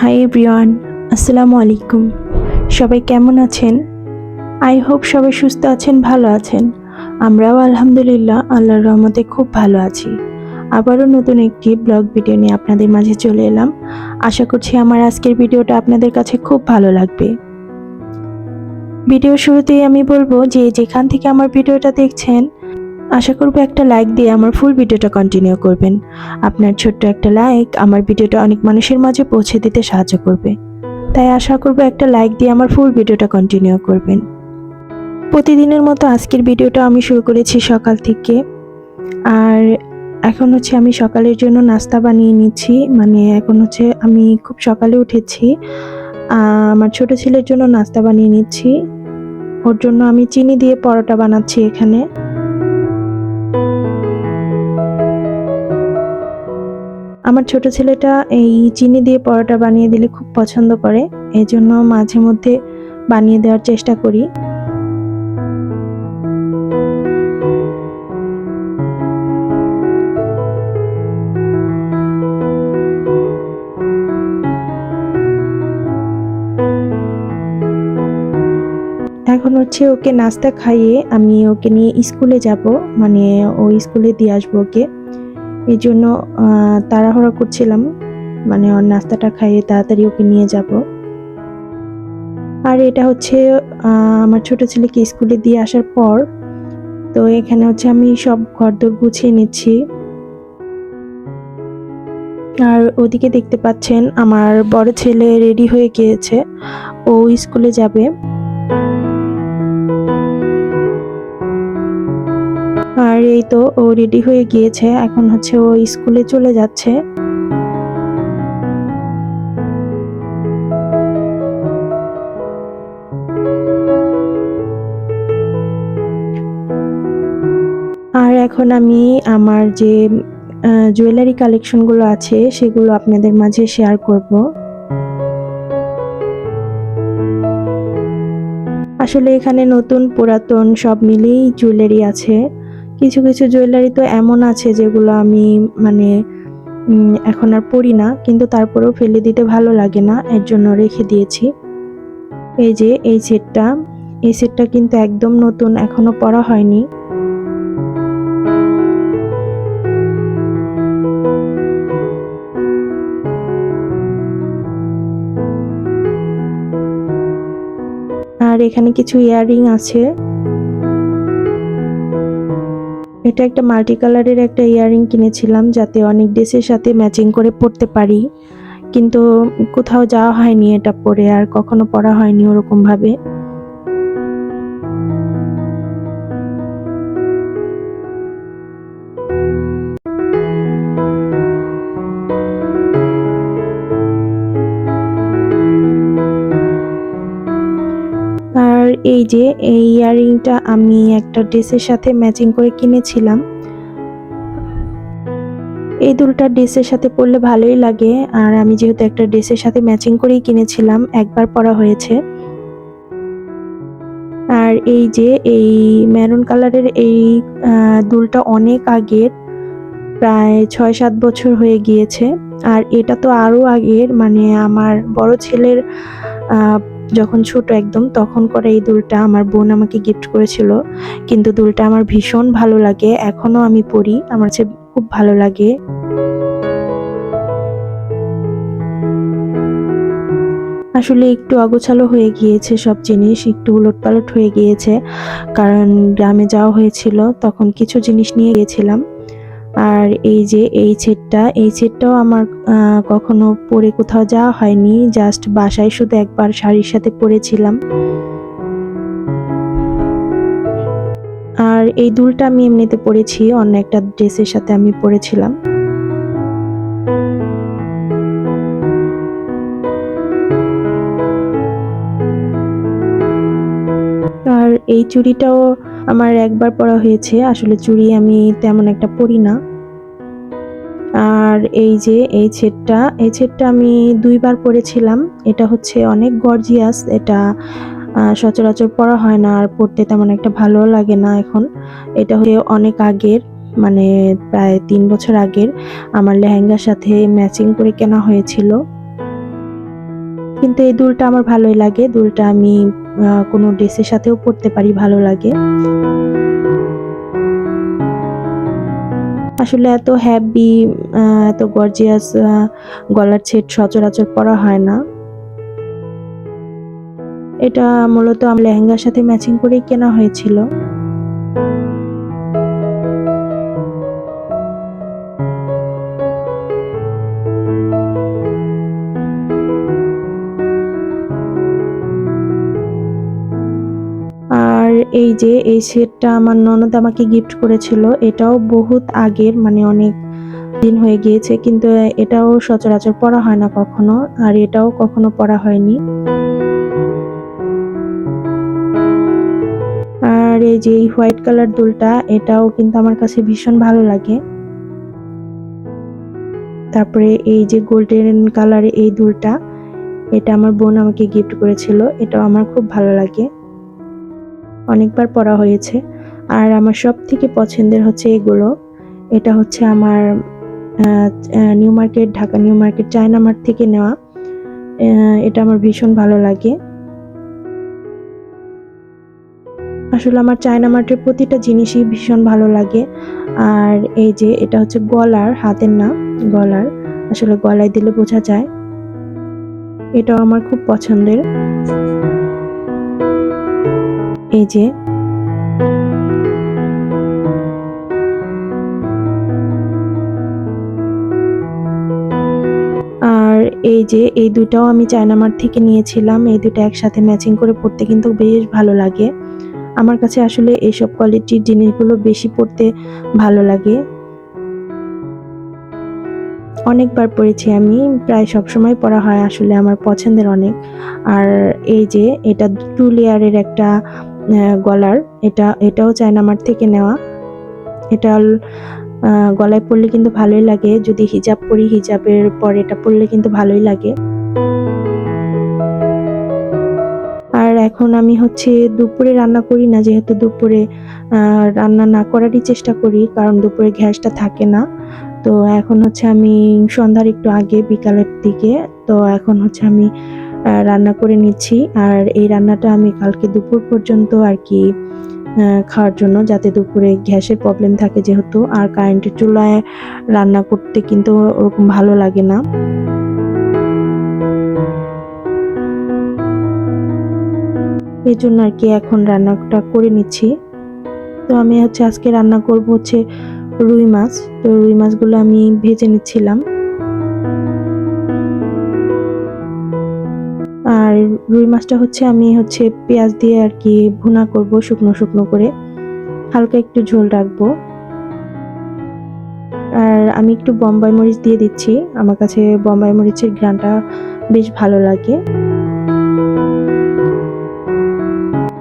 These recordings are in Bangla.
হাই এভরিওয়ান আসসালামু আলাইকুম। সবাই কেমন আছেন? আই হোপ সবাই সুস্থ আছেন, ভালো আছেন। আমরাও আলহামদুলিল্লাহ আল্লাহর রহমতে খুব ভালো আছি। আবারও নতুন একটি ব্লগ ভিডিও নিয়ে আপনাদের মাঝে চলে এলাম। আশা করছি আমার আজকের ভিডিওটা আপনাদের কাছে খুব ভালো লাগবে। ভিডিও শুরুতেই আমি বলব যে যেখান থেকে আমার ভিডিওটা দেখছেন আশা করব একটা লাইক দিয়ে আমার ফুল ভিডিওটা কন্টিনিউ করবেন। আপনার ছোট্ট একটা লাইক আমার ভিডিওটা অনেক মানুষের মাঝে পৌঁছে দিতে সাহায্য করবে। তাই আশা করব একটা লাইক দিয়ে আমার ফুল ভিডিওটা কন্টিনিউ করবেন। প্রতিদিনের মতো আজকের ভিডিওটা আমি শুরু করেছি সকাল থেকে। আর এখন হচ্ছে আমি সকালের জন্য নাস্তা বানিয়ে নিচ্ছি। মানে এখন হচ্ছে আমি খুব সকালে উঠেছি। আমার ছোট ছেলের জন্য নাস্তা বানিয়ে নিচ্ছি। ওর জন্য আমি চিনি দিয়ে পরোটা বানাচ্ছি এখানে। আমার ছোট ছেলেটা এই চিনি দিয়ে পরোটা বানিয়ে দিলে খুব পছন্দ করে এই জন্য মাঝে মধ্যে বানিয়ে দেওয়ার চেষ্টা করি। এখন হচ্ছে ওকে নাস্তা খাইয়ে আমি ওকে নিয়ে স্কুলে যাব মানে ও স্কুলে দিয়ে আসব ওকে। এই জন্য তাড়াহুড়া করছিলাম। মানে ওর নাস্তাটা খাইয়ে তাড়াতাড়ি ওকে নিয়ে যাব। আর এটা হচ্ছে আমার ছোট ছেলেকে স্কুলে দিয়ে আসার পর, তো এখানে হচ্ছে আমি সব ঘরদোর গুছিয়ে নিচ্ছি। আর ওদিকে দেখতে পাচ্ছেন, আমার বড় ছেলে রেডি হয়ে গিয়েছে। ও স্কুলে যাবে। আর এই তো ও রেডি হয়ে গিয়েছে, এখন হচ্ছে ও স্কুলে চলে যাচ্ছে। আর এখন আমি আমার যে জুয়েলারি কালেকশনগুলো আছে, সেগুলো আপনাদের মাঝে শেয়ার করব। আসলে এখানে নতুন পুরাতন সব মিলেই জুয়েলারি আছে। কিছু কিছু জুয়েলারি তো এমন আছে যেগুলো আমি মানে এখন আর পরি না, কিন্তু তারপরেও ফেলে দিতে ভালো লাগে না, এর জন্য রেখে দিয়েছি। এই যে, এই সেটটা এই সেটটা কিন্তু একদম নতুন, এখনও পরা হয়নি। আর এখানে কিছু ইয়াররিং আছে। এটা একটা মাল্টি কালারের একটা ইয়াররিং কিনেছিলাম যাতে অনেক ড্রেসের সাথে ম্যাচিং করে পরতে পারি। কিন্তু কোথাও যাওয়া হয়নি এটা পরে, আর কখনো পরা হয়নি ওরকম এই যে, এই ইয়াররিংটা আমি একটা ড্রেসের সাথে ম্যাচিং করে কিনেছিলাম। এই দুলটা ড্রেসের সাথে পরলে ভালোই লাগে। আর আমি যেহেতু একটা ড্রেসের সাথে ম্যাচিং করেই কিনেছিলাম, একবার পরা হয়েছে। আর এই যে, এই মেরুন কালারের এই দুলটা অনেক আগের, প্রায় ছয় সাত বছর হয়ে গিয়েছে। আর এটা তো আরও আগের মানে আমার বড় ছেলের যখন ছোট একদম, তখন করা এই দুলটা আমার বোন আমাকে গিফট করেছিল। কিন্তু দুলটা আমার ভীষণ ভালো লাগে এখনও আমি পরি, আমার কাছে খুব ভালো লাগে। আসলে একটু অগোছালো হয়ে গিয়েছে সব জিনিস, একটু উলটপালট হয়ে গিয়েছে। কারণ গ্রামে যাওয়া হয়েছিল, তখন কিছু জিনিস নিয়ে গিয়েছিলাম। আর এই যে এই ছেটটা এই ছেটটাও আমার কখনো পরে কোথাও যাওয়া হয়নি জাস্ট বাসায় শুধু একবার শাড়ির সাথে পরেছিলাম। আর এই দুলটা আমি এমনিতে পরেছি, অন্য একটা ড্রেসের সাথে আমি পরেছিলাম। আর এই চুড়িটাও আমার একবার পরা হয়েছে, আসলে চুড়ি আমি তেমন একটা পরি না। আর এই যে, এই ছেটটা এই ছেটটা আমি দুইবার পরেছিলাম এটা হচ্ছে অনেক গর্জিয়াস, এটা সচরাচর পরা হয় না, আর পরতে তেমন একটা ভালো লাগে না এখন। এটা হয়ে অনেক আগের মানে প্রায় তিন বছর আগের, আমার লেহেঙ্গার সাথে ম্যাচিং করে কেনা হয়েছিল। কিন্তু এই দুলটা আমার ভালোই লাগে, দুলটা আমি কোনো ড্রেসের সাথেও পরতে পারি, ভালো লাগে। আসলে এত হ্যাপি এত গর্জিয়াস গলার ছেট সচরাচর পরা হয় না। এটা মূলত লেহেঙ্গার সাথে ম্যাচিং করেই কেনা হয়েছিল। আর এই যে, এই সেটটা আমার ননদ আমাকে গিফট করেছিল, এটাও বহুত আগের মানে অনেক দিন হয়ে গিয়েছে, কিন্তু এটাও সচরাচর পরা হয় না কখনো, আর এটাও কখনো পরা হয়নি। আর এই যে হোয়াইট কালার দুলটা, এটাও কিন্তু আমার কাছে ভীষণ ভালো লাগে। তারপরে এই যে গোল্ডেন কালারের এই দুলটা, এটা আমার বোন আমাকে গিফট করেছিল, এটাও আমার খুব ভালো লাগে। অনেকবার পরা হয়েছে। আর আমার সব থেকে পছন্দের হচ্ছে এগুলো। এটা হচ্ছে আমার New Market, Dhaka New Market, China mart থেকে নেওয়া। এটা আমার ভীষণ ভালো লাগে। আসলে আমার চায়না মার্টের প্রতিটা জিনিসই ভীষণ ভালো লাগে। আর এই যে এটা হচ্ছে গলার, হাতের না, গলার। আসলে গলায় দিলে বোঝা যায়। এটাও আমার খুব পছন্দের। এই যে। আর এই যে, এই দুটাও আমি চায়নামার থেকে নিয়েছিলাম। এই দুটো একসাথে ম্যাচিং করে পড়তে কিন্তু বেশ ভালো লাগে। আমার কাছে আসলে এইসব কোয়ালিটির জিনিসগুলো বেশি পড়তে ভালো লাগে। অনেকবার পড়েছি আমি। প্রায় সব সময় পরা হয় আসলে আমার পছন্দের অনেক। আর এই যে, এটা টু লেয়ারের একটা গলার। এটা, এটাও চায়না মার্ট থেকে নেওয়া। এটা গলায় পরলে কিন্তু ভালোই লাগে। যদি হিজাব পরি, হিজাবের পর এটা পরলে কিন্তু ভালোই লাগে। আর এখন আমি হচ্ছে দুপুরে রান্না করি না, যেহেতু দুপুরে রান্না না করারই চেষ্টা করি, কারণ দুপুরে গ্যাসটা থাকে না। তো এখন হচ্ছে আমি সন্ধ্যার একটু আগে, বিকালের দিকে। তো এখন হচ্ছে আমি রান্না করে নিচ্ছি। আর এই রান্নাটা আমি কালকে দুপুর পর্যন্ত আর কি খাওয়ার জন্য, যাতে দুপুরে গ্যাসের প্রবলেম থাকে যেহেতু। আর কারেন্টের চুলায় রান্না করতে কিন্তু ওরকম ভালো লাগে না। এই জন্য আর কি এখন রান্নাটা করে নিচ্ছি। তো আমি হচ্ছে আজকে রান্না করব হচ্ছে রুই মাছ। তো রুই মাছগুলো আমি ভেজে নিচ্ছিলাম। রুই মাছটা হচ্ছে আমি হচ্ছে পেঁয়াজ দিয়ে আর কি ভুনা করব শুকনো শুকনো করে। হালকা একটু ঝোল রাখব। আর আমি একটু বম্বাই মরিচ দিয়ে দিচ্ছি। আমার কাছে বম্বাই মরিচের ঘ্রাণটা বেশ ভালো লাগে।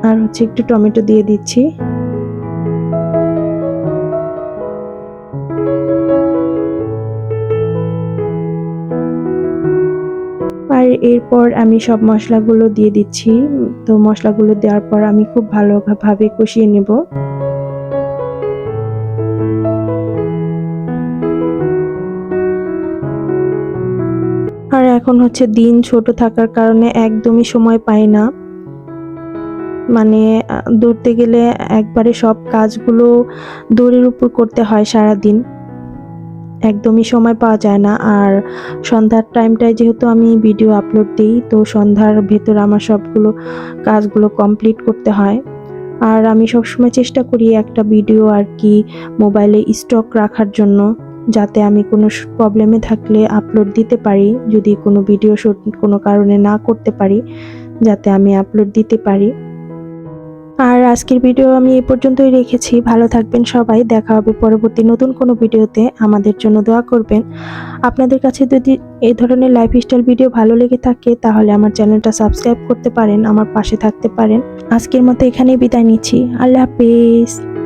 আর হচ্ছে একটু টমেটো দিয়ে দিচ্ছি। এরপর আমি সব মশলাগুলো দিয়ে দিচ্ছি। তো মশলাগুলো দেওয়ার পর আমি খুব ভালোভাবে কষিয়ে নেব। আর এখন হচ্ছে দিন ছোট থাকার কারণে একদমই সময় পাই না। মানে দৌড়তে গেলে একবারে সব কাজগুলো দৌড়ের উপর করতে হয় সারা দিন একদমই সময় পাওয়া যায় না। আর সন্ধ্যার টাইমটায় যেহেতু আমি ভিডিও আপলোড দিই, তো সন্ধ্যার ভেতর আমার সবগুলো কাজগুলো কমপ্লিট করতে হয়। আর আমি সবসময় চেষ্টা করি একটা ভিডিও আর কি মোবাইলে স্টক রাখার জন্য, যাতে আমি কোনো প্রবলেমে থাকলে আপলোড দিতে পারি, যদি কোনো ভিডিও শুট কোনো কারণে না করতে পারি, যাতে আমি আপলোড দিতে পারি। আজকের ভিডিও আমি এ পর্যন্তই রেখেছি। ভালো থাকবেন সবাই। দেখা হবে পরবর্তী নতুন কোনো ভিডিওতে। আমাদের জন্য দোয়া করবেন। আপনাদের কাছে যদি এই ধরনের লাইফস্টাইল ভিডিও ভালো লেগে থাকে, তাহলে আমার চ্যানেলটা সাবস্ক্রাইব করতে পারেন, আমার পাশে থাকতে পারেন। আজকের মতো এখানেই বিদায় নিচ্ছি। আল্লাহ হাফিজ।